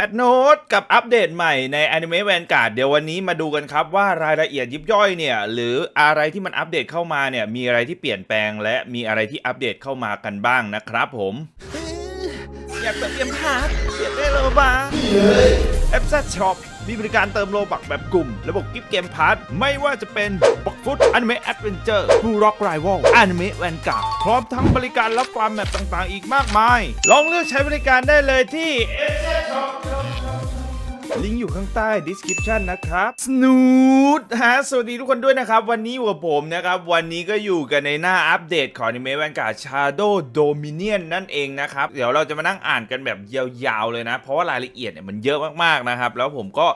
พทโน้ตกับอัปเดตใหม่ใน Anime Vanguard เดี๋ยววันนี้มาดูกันครับว่ารายละเอียดยิบย่อยเนี่ยหรืออะไรที่มันอัปเดตเข้ามาเนี่ยมีอะไรที่เปลี่ยนแปลง และมีอะไรที่อัปเดตเข้ามากันบ้างนะครับผม อยากเติมเกมพาร์ทเปลี่ยนได้เลยบ้างแอปซัช็อป มีบริการเติมโลบักแบบกลุ่ม ระบบกิฟต์เกมพาร์ทไม่ว่าจะเป็นบักฟุตอนิเมะแอดเวนเจอร์บูร็อกไรวอลอนิเมะแวนการ์ดพร้อมทั้งบริการรับฟาร์มแมปต่างๆ อีกมากมาย ลองเลือกใช้บริการได้เลยที่ ลิงก์อยู่ข้างใต้ description นะครับสนูดฮะสวัสดีทุกคนด้วยนะครับ วันนี้อยู่กับผมนะครับ วันนี้ก็อยู่กันในหน้าอัปเดตของ Anime Vanguard Shadow Dominion นั่นเองนะครับ เดี๋ยวเราจะมานั่งอ่านกันแบบยาวๆเลยนะ เพราะว่ารายละเอียดเนี่ยมันเยอะมากๆนะครับ แล้วผมก็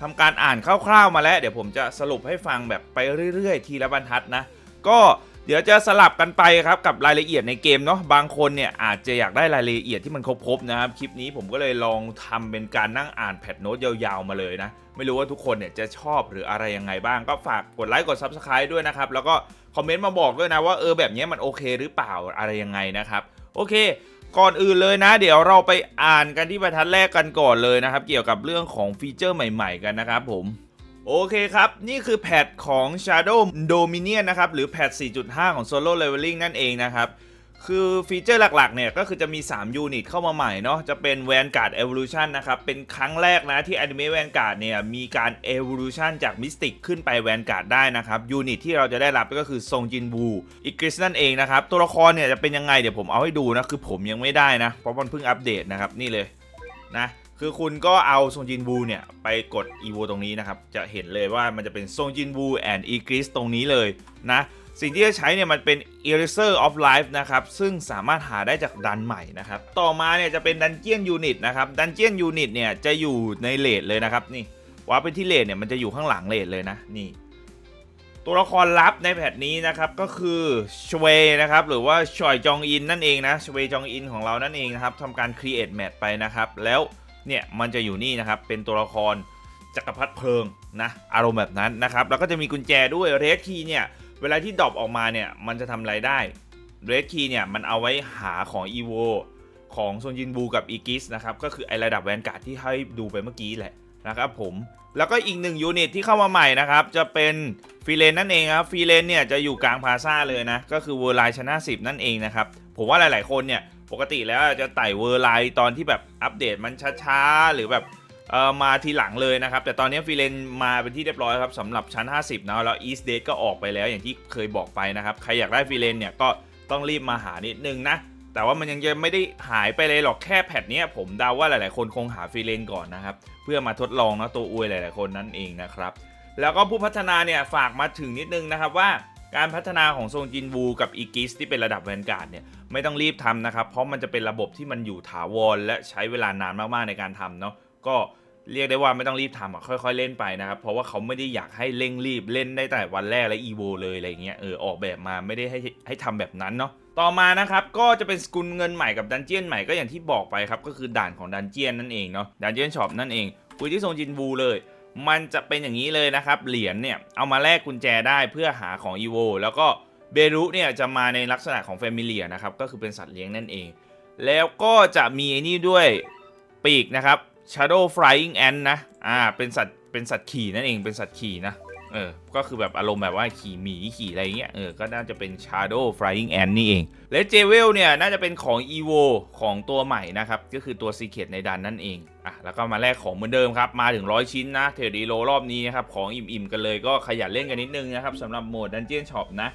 ทำการอ่านคร่าวๆมาแล้ว เดี๋ยวผมจะสรุปให้ฟังแบบไปเรื่อยๆ ทีละบรรทัดนะ ก็ ดี๋ยวจะสลับกันไปครับกับรายละเอียดในเกมเนาะบางคนเนี่ยอาจจะอยากได้รายละเอียดที่มันครบๆนะครับคลิปนี้ผมก็เลยลองทำเป็นการนั่งอ่านแพทโน้ตยาวๆมาเลยนะไม่รู้ว่าทุกคนเนี่ยจะชอบหรืออะไรยังไงบ้างก็ฝากกดไลค์กด Subscribe ด้วยนะครับแล้วก็คอมเมนต์มาบอกด้วยนะว่าเออแบบนี้มันโอเคหรือเปล่าอะไรยังไงนะครับโอเคก่อนอื่นเลยนะ เดี๋ยวเราไปอ่านกันที่บรรทัดแรกกันก่อนเลยนะครับ เกี่ยวกับเรื่องของฟีเจอร์ใหม่ ๆ กันนะครับผม โอเคครับ นี่คือแพทของ Shadow Dominion นะครับ หรือแพท 4.5 ของ Solo Leveling นั่นเองนะครับ คือฟีเจอร์หลักๆ เนี่ย ก็คือจะมี 3 ยูนิตเข้ามาใหม่เนาะจะเป็น Vanguard Evolution นะครับ เป็นครั้งแรกนะที่ Anime Vanguard เนี่ย มีการ Evolution จาก Mystic ขึ้นไป Vanguard ได้นะครับ ยูนิตที่เราจะได้รับก็คือซงจินบูอีกริสนั่นเองนะครับ ตัวละครเนี่ยจะเป็นยังไงเดี๋ยวผมเอาให้ดูนะคือผมยังไม่ได้นะเพราะมันเพิ่งอัปเดตนะครับนี่เลยนะ คือคุณก็เอาซงจินบูเนี่ยไปกด EVO ตรงนี้นะครับ จะเห็นเลยว่ามันจะเป็นซงจินบู and e g r i s ตรงนี้เลยนะ สิ่งที่จะใช้เนี่ยมันเป็น Eraser of Life นะครับ ซึ่งสามารถหาได้จากดันใหม่นะครับ ต่อมาเนี่ยจะเป็น Dungeon Unit นะครับ Dungeon Unit เนี่ยจะอยู่ในเลดเลยนะครับ นี่ว่าเป็นที่เลดเนี่ยมันจะอยู่ข้างหลังเลดเลยนะ นี่ ตัวละครลับในแพทนี้นะครับก็คือชเวนะครับหรือว่าชอยจองอินนั่นเองนะชเวจองอินของเรานั่นเองนะครับทำการ create match ไปนะครับแล้ว เนี่ยมันจะอยู่นี่นะครับเป็นตัวละครจักรพรรดิเพลิงนะอารมณ์แบบนั้นนะครับแล้วก็จะมีกุญแจด้วยเรดคีเนี่ยเวลาที่ดรอปออกมาเนี่ยมันจะทำอะไรได้เรดคีเนี่ยมันเอาไว้หาของ e v o ของโซนจินบูกับอีกิสนะครับก็คือไอระดับแวนการ์ดที่ให้ดูไปเมื่อกี้แหละนะครับผมแล้วก็อีกหนึ่งยูนิตที่เข้ามาใหม่นะครับ จะเป็นฟีเลนนั่นเองครับฟีเลนเนี่ยจะอยู่กลางพาซาเลยนะ ก็คือเวอร์ไลชนะ 10 นั่นเองนะครับ ผมว่าหลายๆคนเนี่ย ปกติแล้วจะไต่เวอร์ไลน์ตอนที่แบบอัปเดตมันช้าๆ หรือแบบเออมาทีหลังเลยนะครับ แต่ตอนนี้ฟีเลนมาเป็นที่เรียบร้อยครับสำหรับชั้น 50นะแล้วอีสเดก็ออกไปแล้วอย่างที่เคยบอกไปนะครับ ใครอยากได้ฟีเลนเนี่ยก็ต้องรีบมาหานิดนึงนะ แต่ว่ามันยังจะไม่ได้หายไปเลยหรอกแค่แพทนี้ผมเดาว่าหลายๆ คนคงหาฟีเลนก่อนนะครับ เพื่อมาทดลองนะตัวอวยหลาย ๆ คนนั่นเองนะครับแล้วก็ผู้พัฒนาเนี่ยฝากมาถึงนิดนึงนะครับว่า การพัฒนาของทรงจินวูกับอีกิสที่เป็นระดับแวนการ์ดเนี่ยไม่ต้องรีบทำนะครับ เพราะมันจะเป็นระบบที่มันอยู่ถาวร และใช้เวลานานมากๆในการทำเนาะก็เรียกได้ว่าไม่ต้องรีบทำอะค่อยๆเล่นไปนะครับ เพราะว่าเขาไม่ได้อยากให้เร่งรีบเล่นได้แต่วันแรกและอีโวเลยอะไรเงี้ยเออออกแบบมาไม่ได้ให้ให้ทำแบบนั้นเนาะต่อมานะครับก็จะเป็นสกุลเงินใหม่กับดันเจียนใหม่ก็อย่างที่บอกไปครับก็คือด่านของดันเจียนนั่นเองเนาะดันเจียนช็อปนั่นเองคุยที่ทรงจินวูเลย มันจะเป็นอย่างนี้เลยนะครับ เหรียญเนี่ยเอามาแลกกุญแจได้เพื่อหาของอีโวแล้วก็เบรุเนี่ยจะมาในลักษณะของแฟมิเลียนะครับก็คือเป็นสัตว์เลี้ยงนั่นเอง แล้วก็จะมีไอ้นี่ด้วยปีกนะครับ Shadow Flying Ant นะอ่าเป็นสัตว์เป็นสัตว์ขี่นั่นเองเป็นสัตว์ขี่นะ เออ ก็คือแบบอารมณ์แบบว่าขี่หมีขี่อะไรเงี้ย เออ ก็น่าจะเป็น Shadow Flying Ant นี่เอง และเจเวลเนี่ย น่าจะเป็นของ EVO ของตัวใหม่นะครับ ก็คือตัว Secret ในดันนั่นเอง อะ แล้วก็มาแลกของเหมือนเดิมครับ มาถึง 100 ชิ้นนะ เทรดีโลรอบนี้นะครับ ของอิ่มๆกันเลยก็ขยันเล่นกันนิดนึงนะครับสำหรับโหมด Dungeon Shop นะ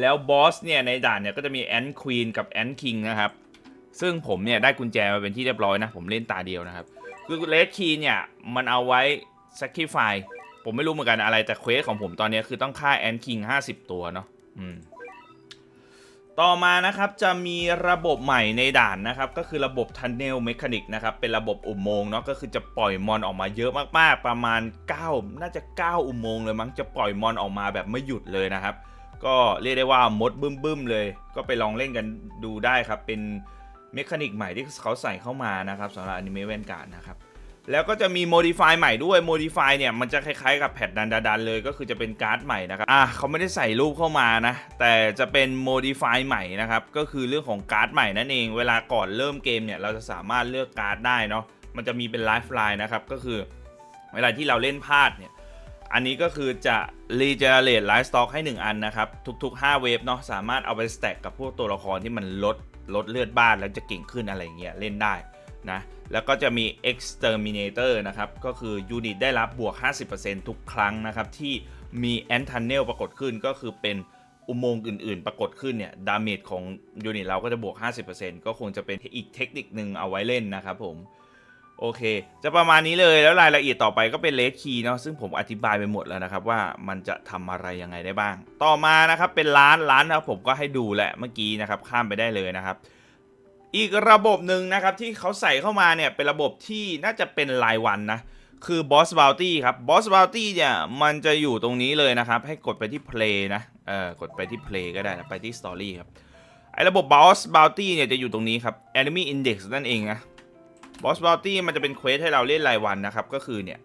แล้วบอสเนี่ยในด่านเนี่ยก็จะมีแอนควีนกับแอนคิงนะครับ ซึ่งผมเนี่ยได้กุญแจมาเป็นที่เรียบร้อยนะ ผมเล่นตาเดียวนะครับ คือเลดคีเนี่ยมันเอาไว้ sacrifice ผมไม่รู้เหมือนกันอะไรแต่เควสของผมตอนนี้คือต้องฆ่าแอนคิง50ตัวเนาะอืมต่อมานะครับจะมีระบบใหม่ในด่านนะครับ ก็คือระบบ Tunnel Mechanic นะครับ เป็นระบบอุโมงค์เนาะก็คือจะปล่อยมอนออกมาเยอะมากๆ ประมาณ 9 น่าจะ 9 อุโมงค์เลยมั้งจะปล่อยมอนออกมาแบบไม่หยุดเลยนะครับ ก็เรียกได้ว่ามดบึ้มๆเลย ก็ไปลองเล่นกันดูได้ครับ เป็นเมคานิกใหม่ที่เขาใส่เข้ามานะครับสำหรับอนิเมะแวนการ์ดนะครับ แล้วก็จะมี modify ใหม่ด้วย modify เนี่ย มันจะคล้ายๆกับแพทดันดันๆเลยก็คือจะเป็นการ์ดใหม่นะครับ อะเขาไม่ได้ใส่รูปเข้ามานะ แต่จะเป็น modify ใหม่นะครับ ก็คือเรื่องของการ์ดใหม่นั่นเอง เวลาก่อนเริ่มเกมเนี่ย เราจะสามารถเลือกการ์ดได้เนาะ มันจะมีเป็นไลฟ์ไลน์นะครับ ก็คือเวลาที่เราเล่นพลาดเนี่ย อันนี้ก็คือจะ regenerate life stock ให้ 1 อันนะครับ ทุกๆ 5 เวฟเนาะ สามารถเอาไป stack กับพวกตัวละครที่มันลดลดเลือดบ้านแล้วจะเก่งขึ้นอะไรเงี้ยเล่นได้ นะแล้วก็จะมี exterminator นะครับ ก็คือยูนิตได้รับบวก 50%ทุกครั้งนะครับ ที่มี ant u n n e l ปรากฏขึ้นก็คือเป็นอุโมงค์อื่นๆ ปรากฏขึ้นเนี่ย ดาเมจของยูนิตเราก็จะบวก 50%ก็คงจะเป็นอีกเทคนิคนึงเอาไว้เล่นนะครับผม โอเค จะประมาณนี้เลยแล้วรายละเอียดต่อไปก็เป็นเลสคีเนาะซึ่งผมอธิบายไปหมดแล้วนะครับ ว่ามันจะทำอะไรยังไงได้บ้าง ต่อมานะครับเป็นร้านร้านนะผมก็ให้ดูแหละเมื่อกี้นะครับข้ามไปได้เลยนะครับ อีกระบบหนึ่งนะครับที่เขาใส่เข้ามาเนี่ยเป็นระบบที่น่าจะเป็นรายวันนะคือ Boss Bounty ครับ Boss Bounty เนี่ยมันจะอยู่ตรงนี้เลยนะครับ ให้กดไปที่ Play นะเออกดไปที่ Play ก็ได้นะไปที่ Story ครับไอ้ระบบ Boss Bounty เนี่ยจะอยู่ตรงนี้ครับ Enemy Index นั่นเองนะบอสบ o ลตี้มันจะเป็นเควสให้เราเล่นรายวันนะครับ ก็คือเนี่ย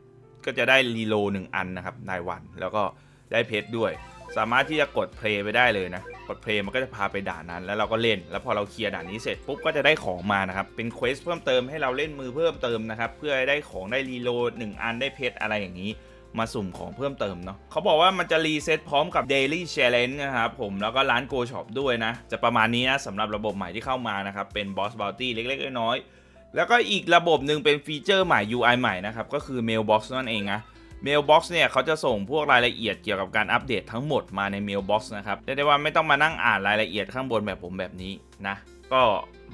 ก็จะได้รีโลหนึ่งอันนะครับรายวัน แล้วก็ได้เพชรด้วย สามารถที่จะกดเพลย์ไปได้เลยนะ กดเพลย์มันก็จะพาไปด่านนั้น แล้วเราก็เล่น แล้วพอเราเคลียร์ด่านนี้เสร็จปุ๊บก็จะได้ของมานะครับ เป็นเควสเพิ่มเติมให้เราเล่นมือเพิ่มเติมนะครับ เพื่อได้ของได้รีโหลดหนึ่งอันได้เพชรอะไรอย่างนี้ มาสุ่มของเพิ่มเติมเนาะเขาบอกว่ามันจะรีเซ็ตพร้อมกับ Daily Challenge นะครับผม แล้วก็ร้าน Go Shop ด้วยนะ จะประมาณนี้นะสำหรับระบบใหม่ที่เข้ามานะครับ เป็น Boss Bounty เล็กๆน้อยๆแล้วก็อีกระบบหนึ่งเป็นฟีเจอร์ใหม่ UI ใหม่นะครับ ก็คือ Mailbox นั่นเองนะ Mailbox เนี่ยเขาจะส่งพวกรายละเอียดเกี่ยวกับการอัปเดตทั้งหมดมาใน Mailbox นะครับเรียกได้ว่าไม่ต้องมานั่งอ่านรายละเอียดข้างบนแบบผมแบบนี้นะก็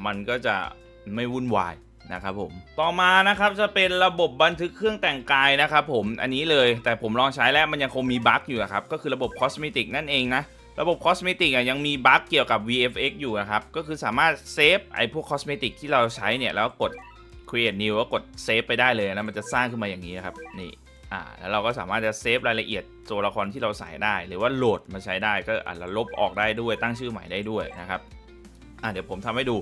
มันก็จะไม่วุ่นวายนะครับผมต่อมานะครับจะเป็นระบบบันทึกเครื่องแต่งกายนะครับผมอันนี้เลยแต่ผมลองใช้แล้วมันยังคงมีบั๊กอยู่ครับก็คือระบบ Cosmetic นั่นเองนะระบบ Cosmetic อะยังมีบั๊กเกี่ยวกับ VFX อยู่นะครับก็คือสามารถเซฟไอ้พวก Cosmetic ที่เราใช้เนี่ยแล้วกด create new แล้วกดเซฟไปได้เลยนะมันจะสร้างขึ้นมาอย่างนี้ครับนี่ อ่าแล้วเราก็สามารถจะเซฟรายละเอียดตัวละครที่เราใส่ได้ หรือว่าโหลดมาใช้ได้ก็อาจจะลบออกได้ด้วยตั้งชื่อใหม่ได้ด้วยนะครับอ่าเดี๋ยวผมทำให้ดู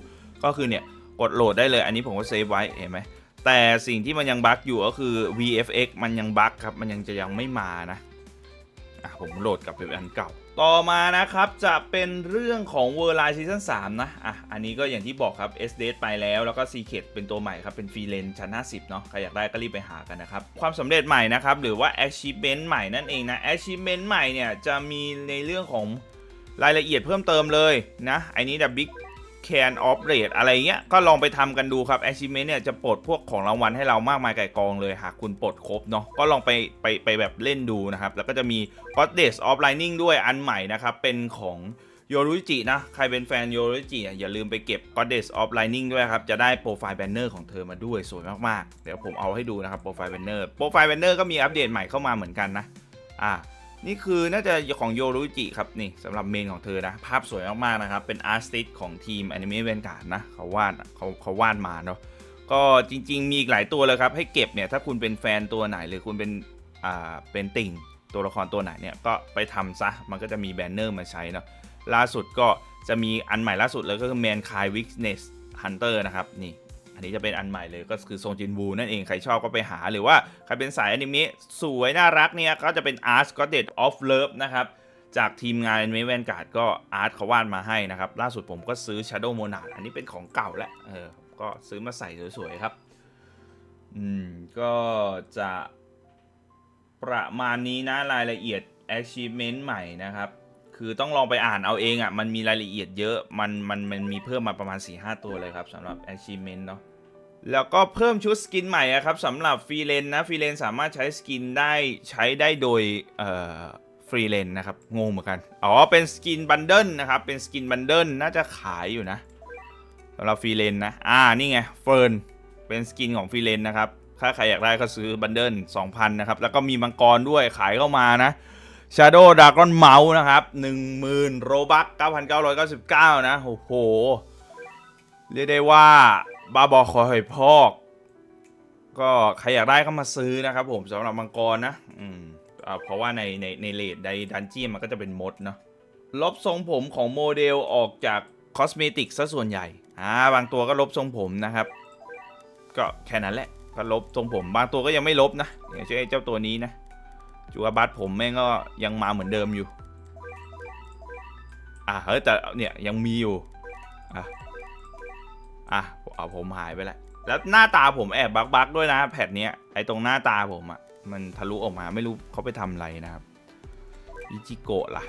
ก็คือเนี่ยกดโหลดได้เลยอันนี้ผมก็เซฟไว้เห็นไหมแต่สิ่งที่มันยังบั๊กอยู่ก็คือ VFX มันยังบั๊กครับมันยังจะยังไม่มานะอะผมโหลดกลับไปอันเก่า ต่อมานะครับจะเป็นเรื่องของ World Line Season 3นะอะอันนี้ก็อย่างที่บอกครับ s d ไปแล้วแล้วก็ Secret เป็นตัวใหม่ครับ เป็นฟรีเลนชั้น 50 เนาะใครอยากได้ก็รีบไปหากันนะครับ ความสำเร็จใหม่นะครับ หรือว่า Achievement ใหม่นั่นเองนะ Achievement ใหม่เนี่ย จะมีในเรื่องของรายละเอียดเพิ่มเติมเลยนะไอ้นี้ The Big Can of Rate อะไรเงี้ย ก็ลองไปทำกันดูครับ Achievement เนี่ยจะปลดพวกของรางวัลให้เรามากมายไก่กองเลยหากคุณปลดครบเนาะ ก็ลองไปไปไปแบบเล่นดูนะครับ แล้วก็จะมี Goddess of Lightning ด้วยอันใหม่นะครับ เป็นของโยรุจินะ ใครเป็นแฟนโยรุจิอะอย่าลืมไปเก็บ Goddess of Lightning ด้วยครับ จะได้โปรไฟล์แบนเนอร์ของเธอมาด้วยสวยมาก ๆ เดี๋ยวผมเอาให้ดูนะครับโปรไฟล์แบนเนอร์ โปรไฟล์แบนเนอร์ก็มีอัปเดตใหม่เข้ามาเหมือนกันนะ อ่า นี่คือน่าจะของโยรุจิครับนี่สำหรับเมนของเธอนะ ภาพสวยมากๆนะครับ เป็นอาร์ติสของทีมแอนิเมะเวนการ์ดนะเขาวาดเขาเขาวาดมาเนาะก็จริง ๆ มีอีกหลายตัวเลยครับ ให้เก็บเนี่ยถ้าคุณเป็นแฟนตัวไหนหรือคุณเป็นอ่าเป็นติ่งตัวละครตัวไหนเนี่ยก็ไปทำซะมันก็จะมีแบนเนอร์มาใช้เนาะล่าสุดก็จะมีอันใหม่ล่าสุดเลยก็คือ Mankind Weakness Hunter นะครับนี่ อันนี้จะเป็นอันใหม่เลยก็คือซงจินวูนั่นเองใครชอบก็ไปหาหรือว่าใครเป็นสายอนิเมะสวยน่ารักเนี่ยก็จะเป็น Art g o d d e s of Love นะครับจากทีมงานเมะแวนการ์ดก็อาร์ตเขาวาดมาให้นะครับ ล่าสุดผมก็ซื้อ Shadow Monarch อันนี้เป็นของเก่าแล้วเออก็ซื้อมาใส่สวยๆครับ อืม ก็จะประมาณนี้นะรายละเอียด achievement ใหม่นะครับ คือต้องลองไปอ่านเอาเองอะ่ะ มันมีรายละเอียดเยอะ มัน มัน มันมีเพิ่มมาประมาณ 4-5 ตัวเลยครับสำหรับ achievement เนาะ แล้วก็เพิ่มชุดสกินใหม่อะครับสำหรับฟรีเลนนะ ฟรีเลนสามารถใช้สกินได้ใช้ได้โดยเอ่อฟรีเลนนะครับ งงเหมือนกัน อ๋อ เป็นสกินบันเดิลนะครับ เป็นสกินบันเดิลน่าจะขายอยู่นะสำหรับฟรีเลนนะ อ่า นี่ไง เฟิร์น เป็นสกินของฟรีเลนนะครับ ถ้าใครอยากได้ก็ซื้อบันเดิล2,000นะครับ แล้วก็มีมังกรด้วยขายเข้ามานะ Shadow Dragon Mouse นะครับ 10,000โรบัค9,999 นะ โอ้โห เรียกได้ว่าบ้าบอคอยพอก ก็ใครอยากได้ก็มาซื้อนะครับผมสำหรับมังกรนะ อืมอ่าเพราะว่าในในในเลดในดันเจียนมันก็จะเป็นมดเนาะลบทรงผมของโมเดลออกจากคอสเมติกซะส่วนใหญ่ อ่า บางตัวก็ลบทรงผมนะครับ ก็แค่นั้นแหละ ก็ลบทรงผม บางตัวก็ยังไม่ลบนะอย่างเช่นเจ้าตัวนี้นะ จูอาบัตผมแม่งก็ยังมาเหมือนเดิมอยู่ อ่าเฮ้ยแต่เนี่ยยังมีอยู่ อะ อะเอาผมหายไปแล้วแล้วหน้าตาผมแอบบักบักๆด้วยนะ แพทเนี้ยไอตรงหน้าตาผมอะ่ะ มันทะลุออกมาไม่รู้เขาไปทำอะไรนะครับอิจิโกะล่ะ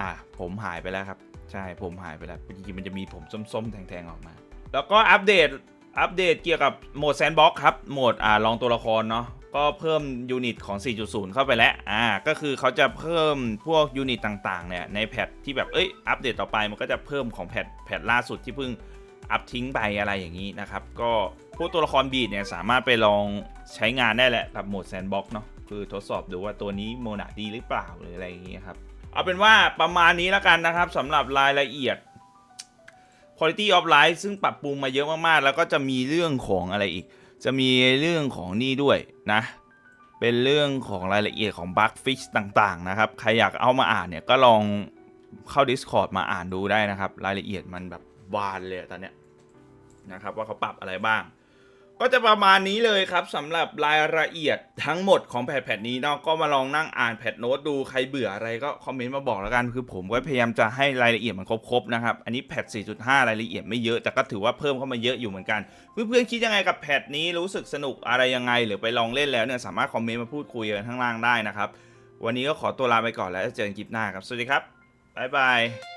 อะผมหายไปแล้วครับ ใช่ผมหายไปแล้วจริงๆมันจะมีผมส้มๆ แทงๆออกมา แล้วก็อัปเดตอัปเดตเกี่ยวกับโหมดแซนด์บ็อกครับ โหมดอ่าลองตัวละครเนาะ ก็เพิ่มยูนิตของ 4.0 เข้าไปแล้ว อ่า ก็คือเขาจะเพิ่มพวกยูนิตต่างๆ เนี่ย ในแพทที่แบบ เอ้ย อัปเดตต่อไป มันก็จะเพิ่มของแพทแพทล่าสุดที่เพิ่งอัพทิ้งไปอะไรอย่างนี้นะครับ ก็พวกตัวละครบีดเนี่ย สามารถไปลองใช้งานได้แหละกับโหมดแซนด์บ็อกเนาะ คือทดสอบดูว่าตัวนี้โมนาดีหรือเปล่าหรืออะไรอย่างนี้ครับ เอาเป็นว่าประมาณนี้แล้วกันนะครับสำหรับรายละเอียด Quality of Life ซึ่งปรับปรุงมาเยอะมากๆ แล้วก็จะมีเรื่องของอะไรอีก จะมีเรื่องของนี่ด้วยนะ เป็นเรื่องของรายละเอียดของ Bug Fix ต่างๆนะครับ ใครอยากเอามาอ่านเนี่ยก็ลองเข้า Discord มาอ่านดูได้นะครับ รายละเอียดมันแบบบานเลยตอนเนี้ยนะครับว่าเขาปรับอะไรบ้าง ก็จะประมาณนี้เลยครับสำหรับรายละเอียดทั้งหมดของแพทแพทนี้เนาะก็มาลองนั่งอ่านแพทโน้ตดูใครเบื่ออะไรก็คอมเมนต์มาบอกแล้วกันคือผมก็พยายามจะให้รายละเอียดมันครบๆนะครับอันนี้แพท 4.5 รายละเอียดไม่เยอะแต่ก็ถือว่าเพิ่มเข้ามาเยอะอยู่เหมือนกัน เพื่อนๆคิดยังไงกับแพทนี้รู้สึกสนุกอะไรยังไง หรือไปลองเล่นแล้วเนี่ยสามารถคอมเมนต์มาพูดคุยกันข้างล่างได้นะครับวันนี้ก็ขอตัวลาไปก่อนแล้วเจอกันคลิปหน้าครับสวัสดีครับบ๊ายบาย